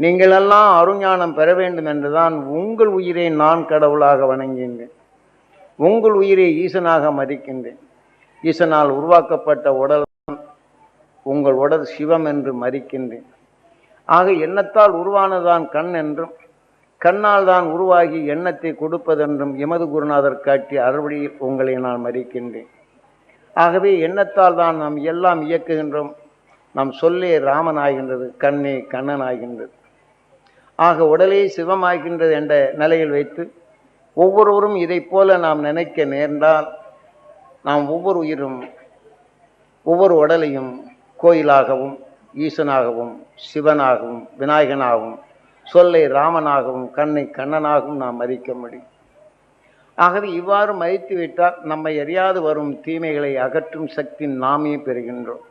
நீங்களெல்லாம் அருஞானம் பெற வேண்டும் என்றுதான் உங்கள் உயிரை நான் கடவுளாக வணங்குகின்றேன். உங்கள் உயிரை ஈசனாக மதிக்கின்றேன். ஈசனால் உருவாக்கப்பட்ட உடல் உங்கள் உடல் சிவம் என்று மதிக்கின்றேன். ஆக எண்ணத்தால் உருவானதான் கண் என்றும் கண்ணால் தான் உருவாகி எண்ணத்தை கொடுப்பதென்றும் எமது குருநாதர் காட்டி அறுவடியில் உங்களை நான் மறிக்கின்றேன் ஆகவே எண்ணத்தால் தான் நாம் எல்லாம் இயக்குகின்றோம். நம் சொல்லே ராமன் ஆகின்றது கண்ணே கண்ணன் ஆகின்றது ஆக உடலே சிவமாகின்றது என்ற நிலையில் வைத்து ஒவ்வொருவரும் இதைப் போல நாம் நினைக்க நேர்ந்தால் நாம் ஒவ்வொரு உயிரும் ஒவ்வொரு உடலையும் கோயிலாகவும் ஈசனாகவும் சிவனாகவும் விநாயகனாகவும் சொல்லை ராமனாகவும் கண்ணை கண்ணனாகவும் நாம் மதிக்க முடியும். ஆகவே இவ்வாறு மதித்துவிட்டால் நம்மை அறியாது வரும் தீமைகளை அகற்றும் சக்தி நாமே பெறுகின்றோம்.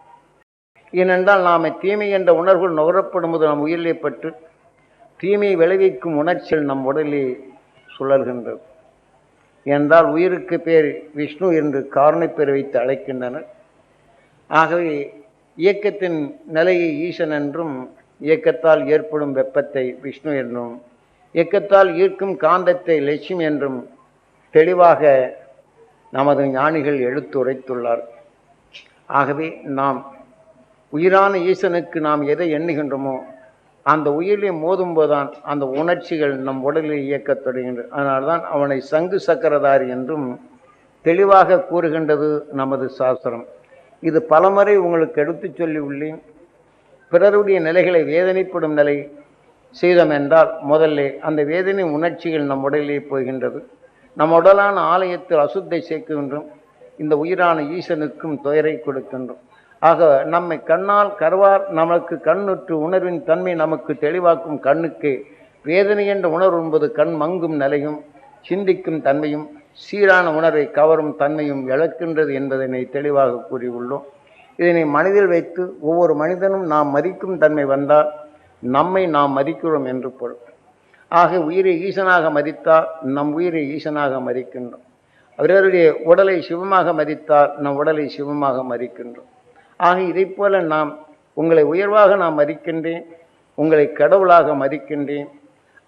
ஏனென்றால் நாம் தீமை என்ற உணர்வுகள் நுகரப்படும் போது நாம் உயிரிலே பட்டு தீமை விளைவிக்கும் உணர்ச்சிகள் நம் உடலில் சுழல்கின்றது. என்றால் உயிருக்கு பேர் விஷ்ணு என்று காரணப்பேர் வைத்து அழைக்கின்றனர். ஆகவே இயக்கத்தின் நிலையை ஈசன் என்றும் இயக்கத்தால் ஏற்படும் வெப்பத்தை விஷ்ணு என்றும் இயக்கத்தால் ஈர்க்கும் காந்தத்தை லட்சுமி என்றும் தெளிவாக நமது ஞானிகள் எடுத்துரைத்துள்ளார் ஆகவே நாம் உயிரான ஈசனுக்கு நாம் எதை எண்ணுகின்றோமோ அந்த உயிரிலே மோதும்போது தான் அந்த உணர்ச்சிகள் நம் உடலில் இயக்கத் தொடங்குகின்றன அதனால்தான் அவனை சங்கு சக்கரதாரி என்றும் தெளிவாக கூறுகின்றது நமது சாஸ்திரம். இது பலமுறை உங்களுக்கு எடுத்துச் சொல்லி உள்ளேன். பிறருடைய நிலைகளை வேதனைப்படும் நிலை செய்தோம் என்றால் முதல்ல அந்த வேதனை உணர்ச்சிகள் நம் உடலிலே போகின்றது. நம் உடலான ஆலயத்தில் அசுத்தை சேர்க்கின்றோம். இந்த உயிரான ஈசனுக்கும் துயரை கொடுக்கின்றோம். ஆக நம்மை கண்ணால் கருவார் நமக்கு கண்ணுற்று உணர்வின் தன்மை நமக்கு தெளிவாக்கும் கண்ணுக்கு. வேதனை என்ற உணர்வு என்பது கண் மங்கும் நிலையும் சிந்திக்கும் தன்மையும் சீரான உணர்வை கவரும் தன்மையும் இழக்கின்றது என்பதனை தெளிவாக கூறியுள்ளோம். இதனை மனதில் வைத்து ஒவ்வொரு மனிதனும் நாம் மதிக்கும் தன்மை வந்தால் நம்மை நாம் மதிக்கிறோம் என்று பொருள். ஆக உயிரை ஈசனாக மதித்தால் நம் உயிரை ஈசனாக மதிக்கின்றோம். அவரவருடைய உடலை சிவமாக மதித்தால் நம் உடலை சிவமாக மதிக்கின்றோம். ஆக இதைப் போல நாம் உங்களை உயர்வாக நான் மதிக்கின்றேன் உங்களை கடவுளாக மதிக்கின்றேன்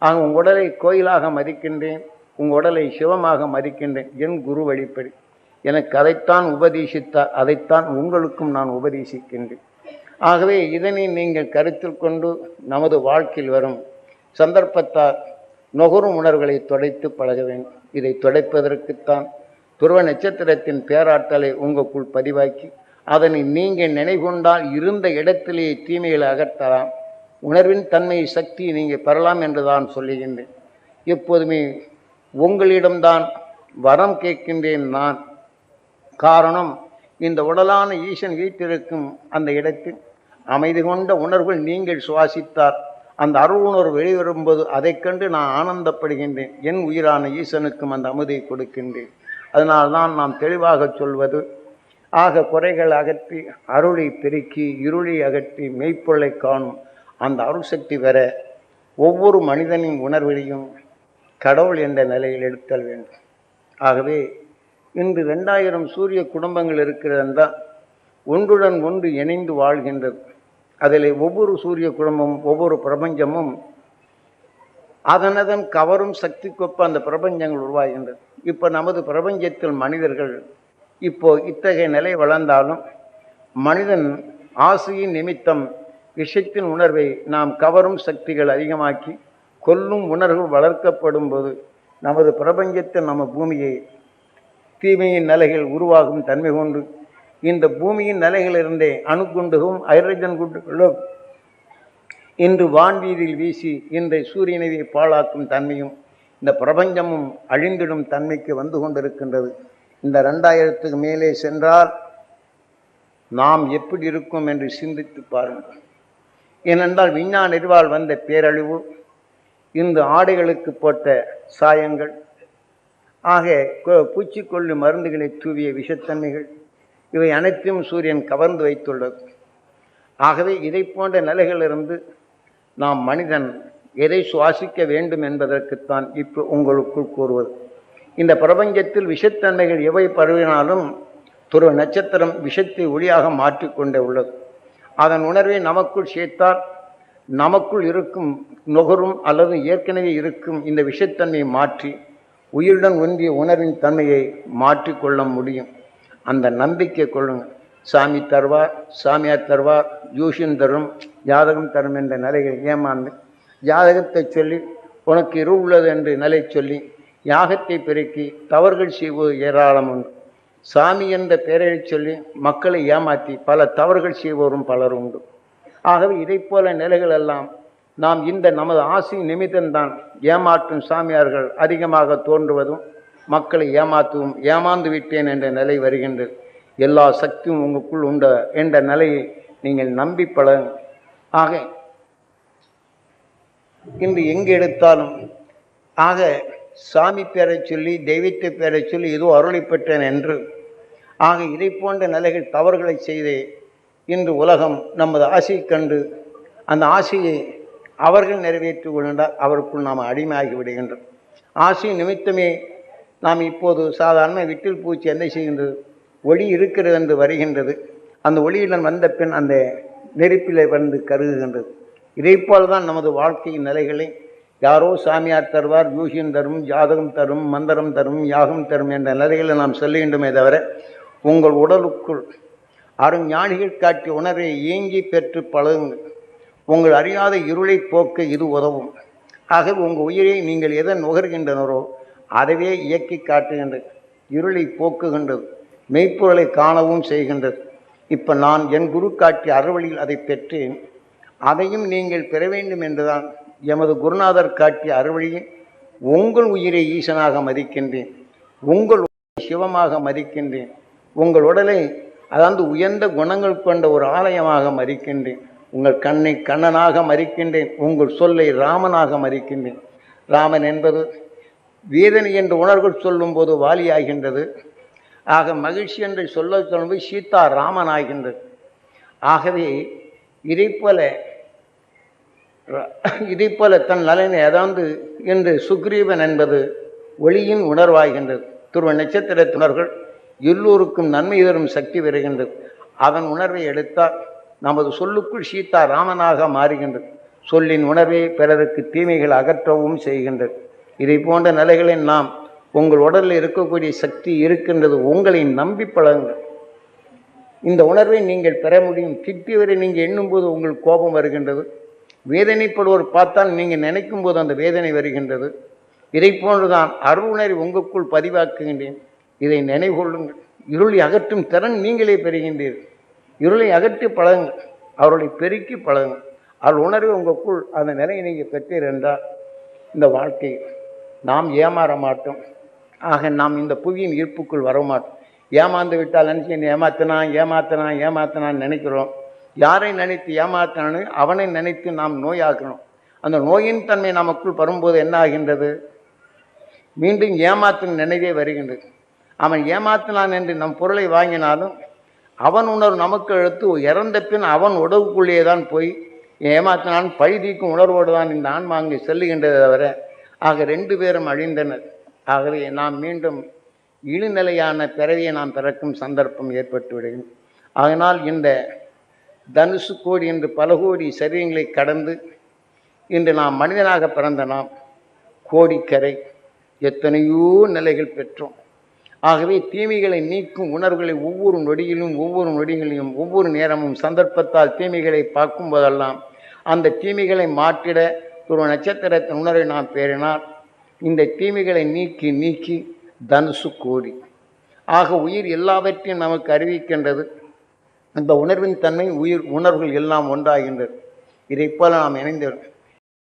ஆக உங்கள் உடலை கோயிலாக மதிக்கின்றேன் உங்கள் உடலை சிவமாக மதிக்கின்றேன் என் குரு வழிப்படி. எனக்கு அதைத்தான் உபதேசித்தார் அதைத்தான் உங்களுக்கும் நான் உபதேசிக்கின்றேன். ஆகவே இதனை நீங்கள் கருத்தில் கொண்டு நமது வாழ்க்கையில் வரும் சந்தர்ப்பத்தால் நுகரும் உணர்வுகளை தொடைத்து பழக வேண்டும். இதை தொடைப்பதற்குத்தான் துருவ நட்சத்திரத்தின் பேராற்றலை உங்களுக்குள் பதிவாக்கி அதனை நீங்கள் நினைகொண்டால் இருந்த இடத்திலேயே தீமைகளை அகற்றலாம். உணர்வின் தன்மை சக்தியை நீங்கள் பெறலாம் என்று தான் சொல்லுகின்றேன். எப்போதுமே உங்களிடம்தான் வரம் கேட்கின்றேன் நான். காரணம் இந்த உடலான ஈசன் வீட்டிருக்கும் அந்த இடத்தில் அமைதி கொண்ட உணர்வுகள் நீங்கள் சுவாசித்தார் அந்த அருள் உணர்வு வெளிவரும்போது அதைக் கண்டு நான் ஆனந்தப்படுகின்றேன். என் உயிரான ஈசனுக்கும் அந்த அமுதை கொடுக்கின்றேன். அதனால்தான் நாம் தெளிவாக சொல்வது ஆக குறைகள் அகற்றி அருளை பெருக்கி இருளை அகற்றி மெய்ப்பொருளை காணும் அந்த அருள் சக்தி வர ஒவ்வொரு மனிதனின் உணர்விலையும் கடவுள் என்ற நிலையில் எடுத்தல் வேண்டும். ஆகவே இன்று ரெண்டாயிரம் சூரிய குடும்பங்கள் இருக்கிறதென்றால் ஒன்றுடன் ஒன்று இணைந்து வாழ்கின்றது. அதில் ஒவ்வொரு சூரிய குடும்பமும் ஒவ்வொரு பிரபஞ்சமும் அதனதன் கவரும் சக்திக்கொப்ப அந்த பிரபஞ்சங்கள் உருவாகின்றது. இப்போ நமது பிரபஞ்சத்தில் மனிதர்கள் இப்போ இத்தகைய நிலை வளர்ந்தாலும் மனிதன் ஆசையின் நிமித்தம் விஷயத்தின் உணர்வை நாம் கவரும் சக்திகள் அதிகமாக்கி கொல்லும் உணர்வு வளர்க்கப்படும் போது நமது பிரபஞ்சத்தின் நம்ம பூமியை தீமையின் நிலைகள் உருவாகும் தன்மை கொண்டு இந்த பூமியின் நிலைகளிலிருந்தே அணுகுண்டுகளும் ஹைட்ரஜன் குண்டுகளும் இன்று வான்வீதியில் வீசி இன்றைய சூரியனை பாழாக்கும் தன்மையும் இந்த பிரபஞ்சமும் அழிந்திடும் தன்மைக்கு வந்து கொண்டிருக்கின்றது. இந்த ரெண்டாயிரத்துக்கு மேலே சென்றால் நாம் எப்படி இருக்கும் என்று சிந்தித்து பாருங்கள். ஏனென்றால் விஞ்ஞான அறிவால் வந்த பேரழிவு இந்த ஆடைகளுக்கு போட்ட சாயங்கள் ஆக பூச்சிக்கொல்லி மருந்துகளை தூவிய விஷத்தன்மைகள் இவை அனைத்தையும் சூரியன் கவர்ந்து வைத்துள்ளது. ஆகவே இதை போன்ற நிலைகளிலிருந்து நாம் மனிதன் எதை சுவாசிக்க வேண்டும் என்பதற்குத்தான் இப்போ உங்களுக்குள் கூறுவது. இந்த பிரபஞ்சத்தில் விஷத்தன்மைகள் எவை பரவினாலும் துருவ நட்சத்திரம் விஷத்தை ஒளியாக மாற்றிக்கொண்டே உள்ளது. அதன் உணர்வை நமக்குள் சேர்த்தால் நமக்குள் இருக்கும் நுகரும் அல்லது ஏற்கனவே இருக்கும் இந்த விஷத்தன்மையை மாற்றி உயிருடன் ஒன்றிய உணர்வின் தன்மையை மாற்றிக்கொள்ள முடியும். அந்த நம்பிக்கை கொள்ளுங்கள். சாமி தருவார் சாமியார் தருவார் ஜூஷின் தரும் ஜாதகம் தரும் என்ற நிலைகள் ஏமாந்து ஜாதகத்தை சொல்லி உனக்கு இரு உள்ளது என்று நிலை சொல்லி யாகத்தை பெருக்கி தவறுகள் செய்வது ஏராளம் உண்டு. சாமி என்ற பெயரை சொல்லி மக்களை ஏமாற்றி பல தவறுகள் செய்வோரும் பலர் உண்டு. ஆகவே இதை போல நிலைகள் எல்லாம் நாம் இந்த நமது ஆசை நிமித்தம்தான் ஏமாற்றும் சாமியார்கள் அதிகமாக தோன்றுவதும் மக்களை ஏமாற்றுவோம் ஏமாந்து விட்டேன் என்ற நிலை வருகின்றது. எல்லா சக்தியும் உங்களுக்குள் உண்ட என்ற நிலையை நீங்கள் நம்பி பழங்க ஆக இன்று எங்கு எடுத்தாலும் ஆக சாமி பேரை சொல்லி தெய்வத்தை பேரை சொல்லி ஏதோ அருளை பெற்றேன் என்று. ஆக இதை போன்ற நிலைகள் தவறுகளை செய்து இன்று உலகம் நமது ஆசையை கண்டு அந்த ஆசையை அவர்கள் நிறைவேற்றி கொண்டால் அவருக்குள் நாம் அடிமையாகி விடுகின்றோம். ஆசை நிமித்தமே நாம் இப்போது சாதாரண விட்டில் பூச்சி என்ன செய்கின்றது? ஒளி இருக்கிறது என்று வருகின்றது. அந்த ஒளியுடன் வந்த பின் அந்த நெருப்பில் வந்து கருகுகின்றது. இதைப்போல் தான் நமது வாழ்க்கையின் நிலைகளை யாரோ சாமியார் தருவார் ஜூஷியம் தரும் ஜாதகம் தரும் மந்திரம் தரும் யாகம் தரும் என்ற நிலைகளை நாம் சொல்லுகின்றோமே தவிர உங்கள் உடலுக்குள் அருஞானிகள் காட்டிய உணர்வை இயங்கி பெற்று பழகுங்கள். உங்கள் அறியாத இருளை போக்க இது உதவும். ஆக உங்கள் உயிரை நீங்கள் எதை நுகர்கின்றனரோ அதவே இயக்கி காட்டுகின்றது இருளை போக்குகின்றது மெய்ப்பொருளை காணவும் செய்கின்றது. இப்போ நான் என் குரு காட்டிய அறுவழியில் அதை பெற்றேன். அதையும் நீங்கள் பெற வேண்டும் என்றுதான் எமது குருநாதர் காட்டிய அறுவழியில் உங்கள் உயிரை ஈசனாக மதிக்கின்றேன். உங்கள் சிவமாக மதிக்கின்றேன். உங்கள் உடலை அதாவது உயர்ந்த குணங்கள் கொண்ட ஒரு ஆலயமாக மதிக்கின்றேன். உங்கள் கண்ணை கண்ணனாக மறிக்கின்றேன் உங்கள் சொல்லை ராமனாக மறிக்கின்றேன் ராமன் என்பது வேதனை என்ற உணர்வுகள் சொல்லும்போது வாலியாகின்றது. ஆக மகிழ்ச்சி என்று சொல்ல சொல்லும்போது சீதா ராமன் ஆகின்றது ஆகவே இதைப்போல இதைப்போல தன் நலனை ஏதாந்து என்று சுக்ரீவன் என்பது ஒளியின் உணர்வாகின்றது. துருவ நட்சத்திரத்தினர்கள் எல்லோருக்கும் நன்மை தரும் சக்தி வருகின்றது அதன் உணர்வை எடுத்தால் நமது சொல்லுக்குள் சீதா ராமனாக மாறுகின்றது. சொல்லின் உணர்வை பிறருக்கு தீமைகள் அகற்றவும் செய்கின்றது. இதை போன்ற நிலைகளை நாம் உங்கள் உடலில் இருக்கக்கூடிய சக்தி இருக்கின்றது உங்களை நம்பி பழகுங்கள். இந்த உணர்வை நீங்கள் பெற முடியும். திட்டி வரை நீங்கள் எண்ணும்போது உங்களுக்கு கோபம் வருகின்றது. வேதனைப்படுவோர் பார்த்தால் நீங்கள் நினைக்கும் போது அந்த வேதனை வருகின்றது. இதை போன்றுதான் அருளுணர்வை உங்களுக்குள் பதிவாக்குகின்றேன். இதை நினைவுகொள்ளுங்கள். இருளை அகற்றும் திறன் நீங்களே பெறுகின்றீர்கள் இருளை அகற்றி பழகுங்கள். அவர்களை பெருக்கி பழகுங்கள். அவர் உணர்வை உங்களுக்குள் அந்த நிலையை நீங்கள் பெற்றீர் என்றால் இந்த வாழ்க்கை நாம் ஏமாற மாட்டோம். ஆக நாம் இந்த புவியின் ஈர்ப்புக்குள் வர மாட்டோம் ஏமாந்து விட்டால் நினச்சி என்னை ஏமாத்தினான் ஏமாத்தினான் ஏமாத்தினான்னு நினைக்கிறோம். யாரை நினைத்து ஏமாத்தினானு அவனை நினைத்து நாம் நோயாக்கணும். அந்த நோயின் தன்மை நமக்குள் வரும்போது என்ன ஆகின்றது? மீண்டும் ஏமாற்றும் நினைவே வருகின்றது. அவன் ஏமாத்தினான் என்று நம் பொருளை வாங்கினாலும் அவன் உணர்வு நமக்கு எடுத்து இறந்த பின் அவன் உடவுக்குள்ளேயே தான் போய் ஏமாத்தினான் பழிதிக்கும் உணர்வோடு தான் இந்த ஆன்மா அங்கே செல்லுகின்றதை தவிர ஆக ரெண்டு பேரும் அழிந்தனர். ஆகவே நாம் மீண்டும் இழுநிலையான பிறவியை நாம் பிறக்கும் சந்தர்ப்பம் ஏற்பட்டு விடுகிறது அதனால் இந்த தனுசு கோடி என்று பல கோடி சரீரங்களை கடந்து இன்று நாம் மனிதனாக பிறந்த நாம் கோடிக்கரை எத்தனையோ நிலைகள் பெற்றோம். ஆகவே தீமைகளை நீக்கும் உணர்வுகளை ஒவ்வொரு நொடியிலும் ஒவ்வொரு நொடிகளிலும் ஒவ்வொரு நேரமும் சந்தர்ப்பத்தால் தீமைகளை பார்க்கும் போதெல்லாம் அந்த தீமைகளை மாற்றிட ஒரு நட்சத்திரத்தின் உணர்வை நாம் பேரினால் இந்த தீமைகளை நீக்கி நீக்கி தனுசு கோடி. ஆக உயிர் எல்லாவற்றையும் நமக்கு அறிவிக்கின்றது. அந்த உணர்வின் தன்மை உயிர் உணர்வுகள் எல்லாம் ஒன்றாகின்றது இதைப் போல நாம் இணைந்திருக்கோம்